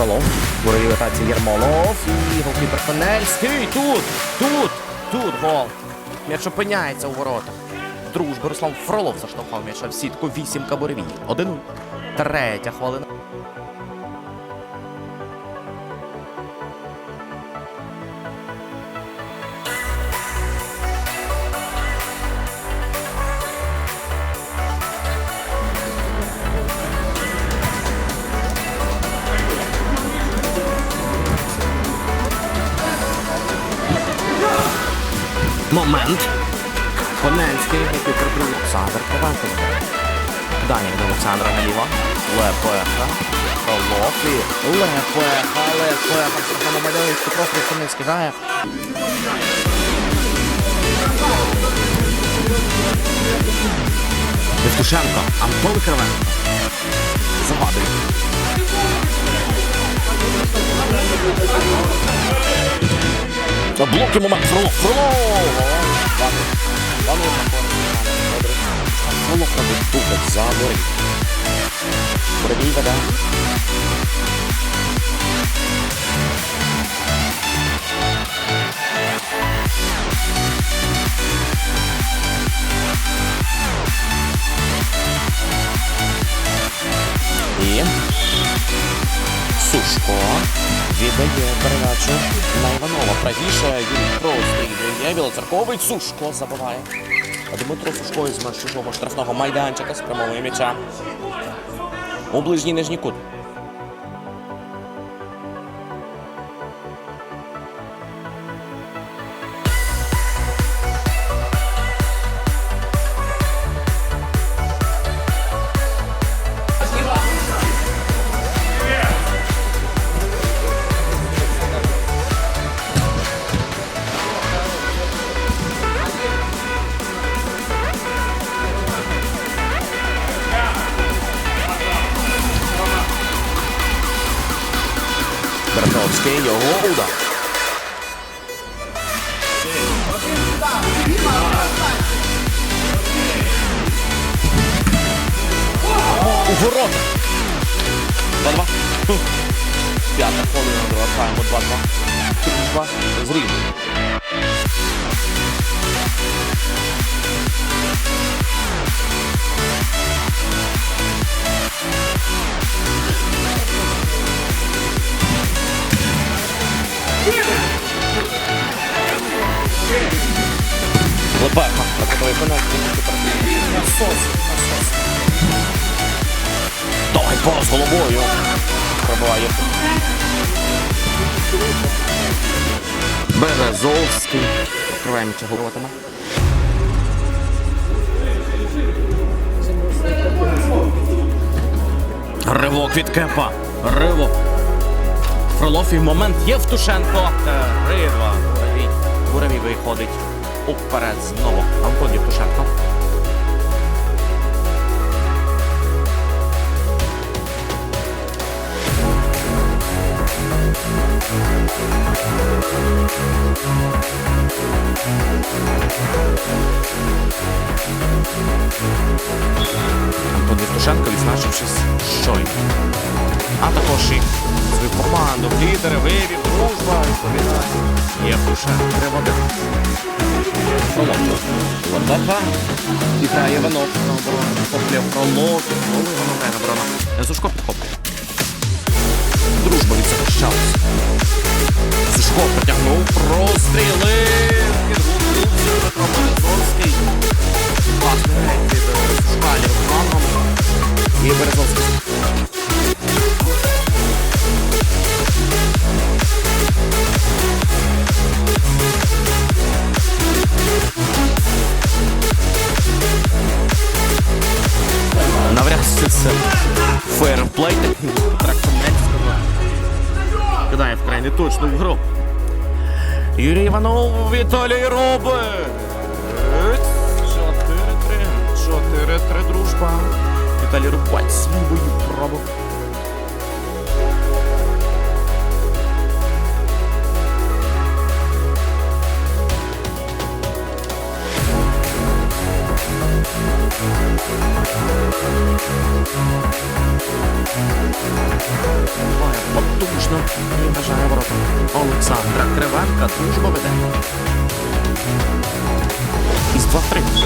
Розвертається Єрмолов. І голкіпер Фенельський. Тут, тут, тут гол. М'яч опиняється у воротах. Дружба Руслан Фролов заштовхав м'яча в сітку. Вісімка Буревій. Один. Третя хвилина. Момент. Фонельський, голкіпер друг Олександр Ковенко. Дані від Олександра наліво. Лепеха. Фролов і Лепеха. Лепеха. В штрафному майданчику просто Фонельський грає. Євтушенко, Антон Кривенко. Завадує. Блоки момент. Фролов. Фролов. Фролов робить дубль за Борей. Борей веде. І Сушко віддає передачу на Іванова. Правіше він прострілює. Білоцерковий Сушко забиває. Дмитро Сушко із чужого штрафного майданчика спрямовує м'яча. У ближній нижній кут. Бертовський його удар. У ворота. 2-2. П'ята хвилина друга тайму 2-2. Дружба Лепеха. Прокотовий пенальті. Насос. Насос. Давай пас головою. Пробиває. Березовський. Відкриваємо цього головатиме. Ривок від Кепа. Ривок. Фролов і момент Євтушенко. Ридва. Буравій. Буравій виходить уперед знову. Антон Євтушенко. Антон Євтушенко, відзначившись щойно. А також і свою команду, лідери, вивів, дружба, відповідає. Євтушенко. Триводи. Фролов. Лопеха. І грає Іванов. Підхоплює Фролов. Знову Іванов грає на. Сушко підхоплює. Дружба відзахищалась. Сушко потягнув простріли. Підгукнувся Петро Березовський. Класний геть від. І Березовський. Фейерплей. Кидає вкрай не точно в гру. Юрій Іванов, Віталій Роби. 4-3. 4-3 дружба. Віталій Рубаль свій бою пробив. Точно і бажає ворота. Олександра Кривенка дружба веде. Із 2-3.